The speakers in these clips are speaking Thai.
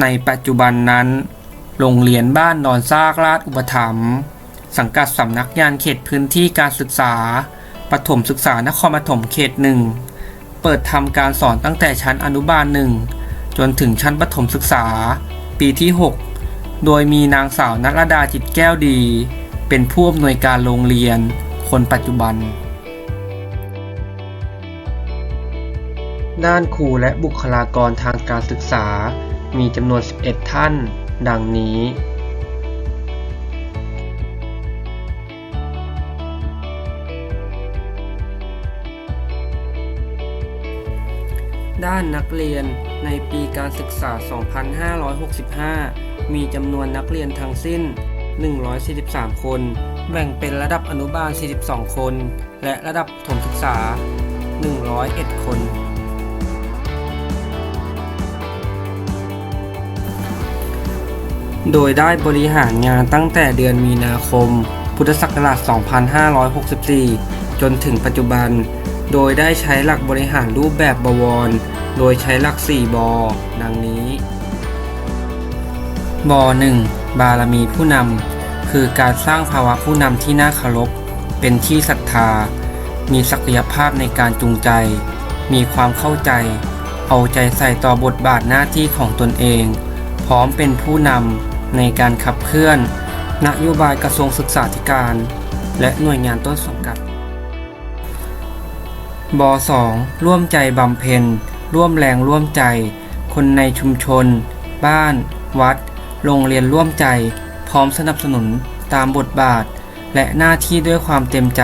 ในปัจจุบันนั้น โรงเรียนบ้านนอนซากราชอุปถัมภ์สังกัดสำนักงานเขตพื้นที่การศึกษาประถมศึกษานครปฐมเขตหนึ่งเปิดทำการสอนตั้งแต่ชั้นอนุบาลหนึ่งจนถึงชั้นประถมศึกษา ปีที่ 6 โดยมีนางสาวนัรดาจิตแก้วดี เป็นผู้อำนวยการโรงเรียน คนปัจจุบัน ด้านครูและบุคลากรทางการศึกษา มีจำนวน 11 ท่าน ดังนี้ ด้านนักเรียนในปีการศึกษา 2565 มีจำนวนนักเรียนทั้งสิ้น 143 คน แบ่งเป็นระดับอนุบาล 42 คน และระดับประถมศึกษา 101 คน โดยได้บริหารงานตั้งแต่เดือนมีนาคม พุทธศักราช 2564 จนถึงปัจจุบัน โดยได้ใช้หลักบริหารรูปแบบบวร โดยใช้หลัก 4 บอ ดังนี้ บอ 1 บารมีผู้นำ คือการสร้างภาวะผู้นำที่น่าเคารพ เป็นที่ศรัทธา มีศักยภาพในการจูงใจ มีความเข้าใจ เอาใจใส่ต่อบทบาทหน้าที่ของตนเอง พร้อมเป็นผู้นำ ในการขับเคลื่อน นโยบายกระทรวงศึกษาธิการ และหน่วยงานต้นสังกัดบ 2. ร่วมใจบำเพ็ญ ร่วมแรงร่วมใจ คนในชุมชน บ้าน วัด โรงเรียนร่วมใจ พร้อมสนับสนุนตามบทบาท และหน้าที่ด้วยความเต็มใจ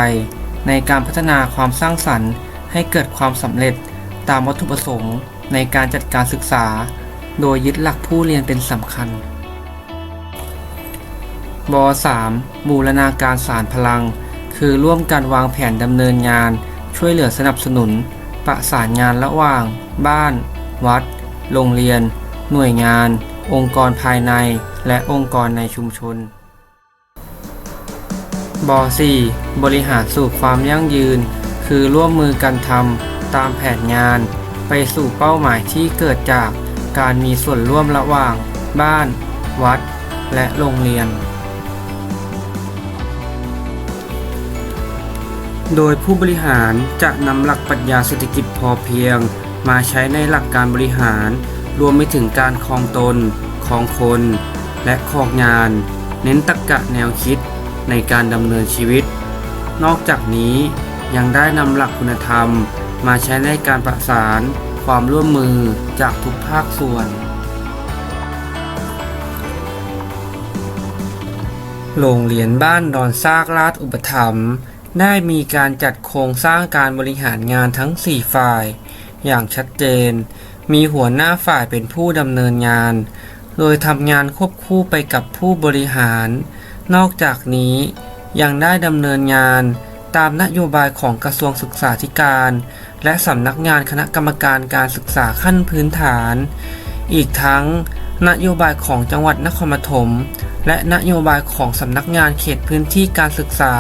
ในการพัฒนาความสร้างสรรค์ ให้เกิดความสำเร็จตามวัตถุประสงค์ ในการจัดการศึกษา โดยยึดหลักผู้เรียนเป็นสำคัญ บ 3. บูรณาการสารพลัง คือร่วมกันวางแผนดำเนินงาน ช่วยเหลือสนับสนุน ประสานงานระหว่าง บ้าน วัด โรงเรียน หน่วยงาน องค์กรภายใน และองค์กรในชุมชนบ 4. บริหารสู่ความยั่งยืน คือร่วมมือกันทำตามแผนงาน ไปสู่เป้าหมายที่เกิดจากการมีส่วนร่วมระหว่าง บ้าน วัด และโรงเรียน โดยผู้บริหารจะนำหลักปรัชญาเศรษฐกิจพอเพียง มาใช้ในหลักการบริหาร รวมไปถึงการครองตนครองคน และครองงาน เน้นตรรกะแนวคิดในการดำเนินชีวิต นอกจากนี้ยังได้นำหลักคุณธรรม มาใช้ในการประสานความร่วมมือจากทุกภาคส่วน โรงเรียนบ้านดอนซากราชอุปถัมภ์ ได้มีการจัดโครงสร้างการบริหารงานทั้ง 4 ฝ่าย อย่างชัดเจน มีหัวหน้าฝ่ายเป็นผู้ดำเนินงาน โดยทำงานควบคู่ไปกับผู้บริหาร นอกจากนี้ยังได้ดำเนินงานตามนโยบายของกระทรวงศึกษาธิการ และสำนักงานคณะกรรมการการศึกษาขั้นพื้นฐาน อีกทั้ง นโยบายของจังหวัดนครปฐมและนโยบายของสำนักงานเขตพื้นที่การศึกษา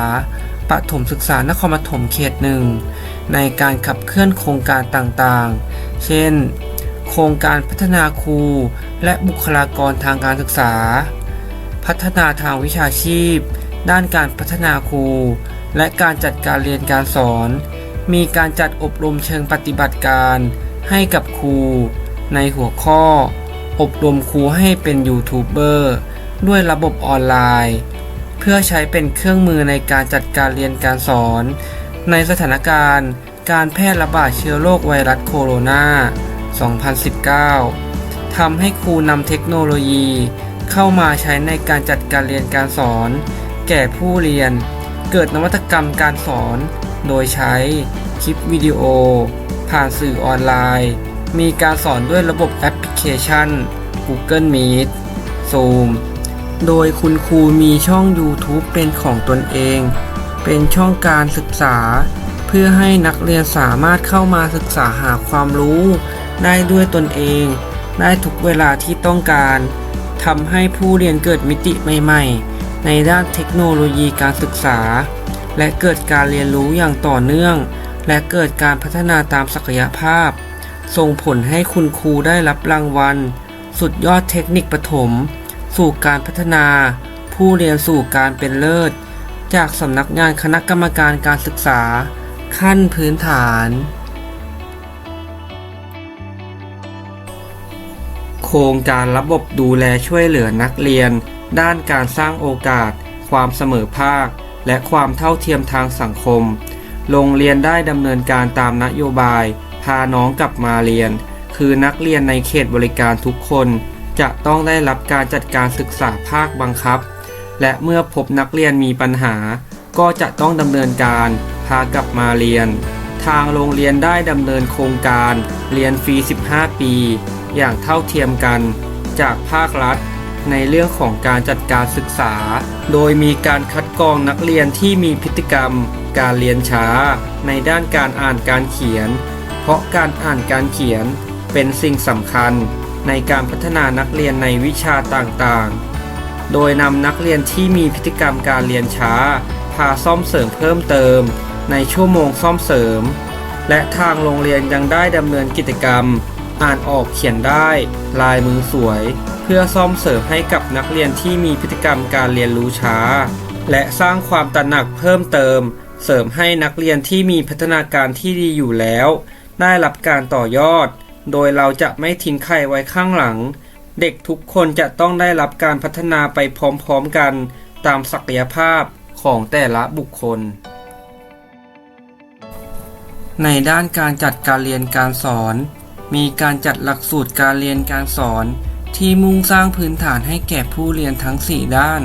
ประถมศึกษานครปฐมเขตหนึ่งในการขับเคลื่อนโครงการต่างๆ เช่น โครงการพัฒนาครู และบุคลากรทางการศึกษา พัฒนาทางวิชาชีพ ด้านการพัฒนาครู และการจัดการเรียนการสอน มีการจัดอบรมเชิงปฏิบัติการให้กับครู ในหัวข้อ อบรมครูให้เป็นยูทูบเบอร์ด้วยระบบออนไลน์ เพื่อใช้เป็นเครื่องมือในการจัดการเรียนการสอน ในสถานการณ์ การแพร่ระบาดเชื้อโรคไวรัสโคโรนา 2019 ทำให้ครูนำเทคโนโลยี เข้ามาใช้ในการจัดการเรียนการสอน แก่ผู้เรียน เกิดนวัตกรรมการสอน โดยใช้คลิปวิดีโอ ผ่านสื่อออนไลน์ มีการสอนด้วยระบบแอปพลิเคชัน Google Meet Zoom โดยคุณครูมีช่อง YouTube เป็นของตนเอง เป็นช่องการศึกษา เพื่อให้นักเรียนสามารถเข้ามาศึกษาหาความรู้ ได้ด้วยตนเอง ได้ทุกเวลาที่ต้องการทำให้ผู้เรียนเกิดมิติใหม่ ๆ ในด้านเทคโนโลยีการศึกษา และเกิดการเรียนรู้อย่างต่อเนื่อง และเกิดการพัฒนาตามศักยภาพ ส่งผลให้คุณครูได้รับรางวัล สุดยอดเทคนิคปฐม สู่การพัฒนา ผู้เรียนสู่การเป็นเลิศ จากสำนักงานคณะกรรมการการศึกษา ขั้นพื้นฐาน โครงการระบบดูแลช่วยเหลือนักเรียน ด้านการสร้างโอกาส ความเสมอภาค และความเท่าเทียมทางสังคม โรงเรียนได้ดำเนินการตามนโยบาย พาน้องกลับมาเรียน คือนักเรียนในเขตบริการทุกคน จะต้องได้รับการจัดการศึกษาภาคบังคับ และเมื่อพบนักเรียนมีปัญหา ก็จะต้องดำเนินการพากลับมาเรียน ทางโรงเรียนได้ดำเนินโครงการเรียนฟรี 15 ปี อย่างเท่าเทียมกันจากภาครัฐในเรื่องของการจัดการศึกษา โดยมีการคัดกรองนักเรียนที่มีพฤติกรรม การเรียนช้า ในด้านการอ่านการเขียน เพราะการอ่านการเขียนเป็นสิ่งสำคัญ ในการพัฒนานักเรียนในวิชาต่างๆ โดยนำนักเรียนที่มีพฤติกรรมการเรียนช้า พาซ่อมเสริมเพิ่มเติม ในชั่วโมงซ่อมเสริม และทางโรงเรียนยังได้ดำเนินกิจกรรม อ่านออกเขียนได้ ลายมือสวย เพื่อซ่อมเสริมให้กับนักเรียนที่มีพฤติกรรมการเรียนรู้ช้า และสร้างความตระหนักเพิ่มเติม เสริมให้นักเรียนที่มีพัฒนาการที่ดีอยู่แล้ว ได้รับการต่อยอด โดยเราจะไม่ทิ้งใครไว้ข้างหลัง เด็กทุกคนจะต้องได้รับการพัฒนาไปพร้อมๆกัน ตามศักยภาพของแต่ละบุคคล ในด้านการจัดการเรียนการสอน มีการจัดหลักสูตรการเรียนการสอน ที่มุ่งสร้างพื้นฐานให้แก่ผู้เรียนทั้ง 4 ด้าน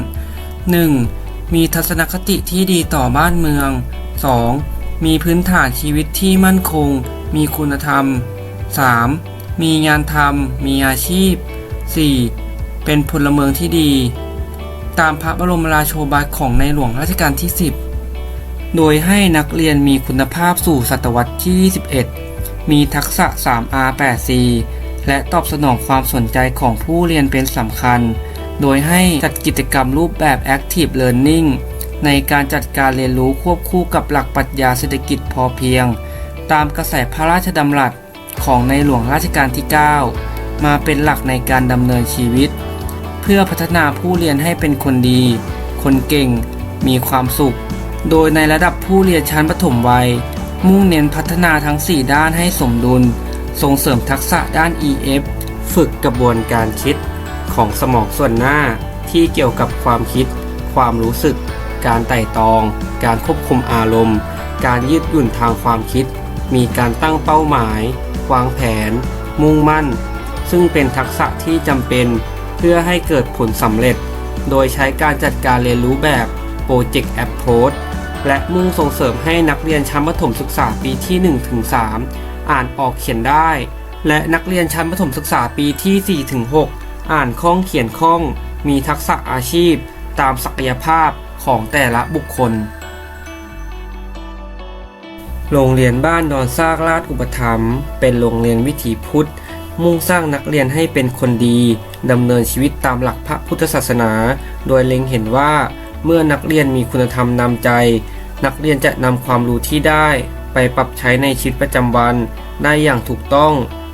1. มีทัศนคติที่ดีต่อบ้านเมือง 2. มีพื้นฐานชีวิตที่มั่นคง มีคุณธรรม 3. มีงานทำมีอาชีพ 4. เป็นพลเมืองที่ดี ตามพระบรมราโชบายของในหลวงรัชกาลที่ 10 โดยให้นักเรียนมีคุณภาพสู่ศตวรรษที่ 21 มีทักษะ 3R 8C และตอบสนองความสนใจของผู้เรียนเป็นสำคัญ โดยให้จัดกิจกรรมรูปแบบ Active Learning ในการจัดการเรียนรู้ควบคู่กับหลักปรัชญาเศรษฐกิจพอเพียง ตามกระแสพระราชดำรัส ของในหลวงรัชกาลที่ 9 มาเป็นหลักในการดำเนินชีวิต เพื่อพัฒนาผู้เรียนให้เป็นคนดี คนเก่ง มีความสุข โดยในระดับผู้เรียนชั้นประถมวัย มุ่งเน้นพัฒนาทั้ง 4 ด้านให้สมดุล ส่งเสริมทักษะด้าน EF ฝึกกระบวนการคิดของสมองส่วนหน้าที่เกี่ยวกับความคิด ความรู้สึก การไต่ตอง การควบคุมอารมณ์ การยืดหยุ่นทางความคิด มีการตั้งเป้าหมาย วางแผน มุ่งมั่น ซึ่งเป็นทักษะที่จำเป็นเพื่อให้เกิดผลสำเร็จ โดยใช้การจัดการเรียนรู้แบบ Project Approach และมุ่งส่งเสริมให้นักเรียนชั้นประถมศึกษาปีที่ 1-3 อ่านออกเขียนได้ และนักเรียนชั้นประถมศึกษาปีที่ 4-6 อ่านคล่องเขียนคล่อง มีทักษะอาชีพ ตามศักยภาพของแต่ละบุคคล โรงเรียนบ้านดอนซากราชอุปถัมภ์เป็นโรงเรียนวิถีพุทธ มุ่งสร้างนักเรียนให้เป็นคนดีดำเนินชีวิตตามหลักพระพุทธศาสนา โดยเล็งเห็นว่า เมื่อนักเรียนมีคุณธรรมนำใจ นักเรียนจะนำความรู้ที่ได้ ไปปรับใช้ในชีวิตประจำวัน ได้อย่างถูกต้อง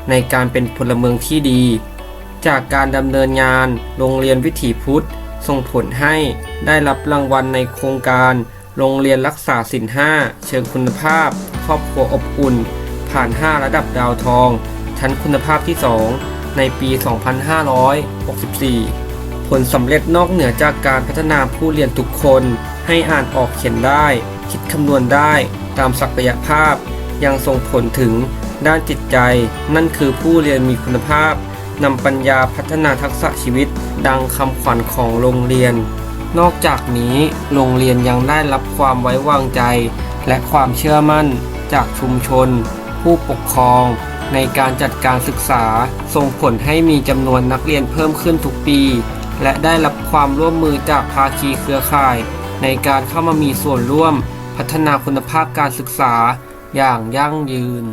ในการเป็นพลเมืองที่ดี จากการดำเนินงาน โรงเรียนวิถีพุทธ ส่งผลให้ได้รับรางวัลในโครงการ โรงเรียนรักษาศิลห้าเชิงคุณภาพ ครอบครัวอบอุ่น ผ่าน 5 ระดับดาวทอง ชั้นคุณภาพที่ 2 ในปี 2564 ผลสำเร็จนอกเหนือจากการพัฒนาผู้เรียนทุกคน ให้อ่านออกเขียนได้ คิดคำนวณได้ ตามศักยภาพ ยังส่งผลถึงด้านจิตใจ นั่นคือผู้เรียนมีคุณภาพนำปัญญาพัฒนาทักษะชีวิต ดังคำขวัญของโรงเรียน นอกจากนี้โรงเรียนยังได้รับความไว้วางใจ และความเชื่อมั่นจากชุมชน ผู้ปกครอง ในการจัดการศึกษา ส่งผลให้มีจำนวนนักเรียนเพิ่มขึ้นทุกปี และได้รับความร่วมมือจากภาคีเครือข่าย ในการเข้ามามีส่วนร่วม พัฒนาคุณภาพการศึกษาอย่างยั่งยืน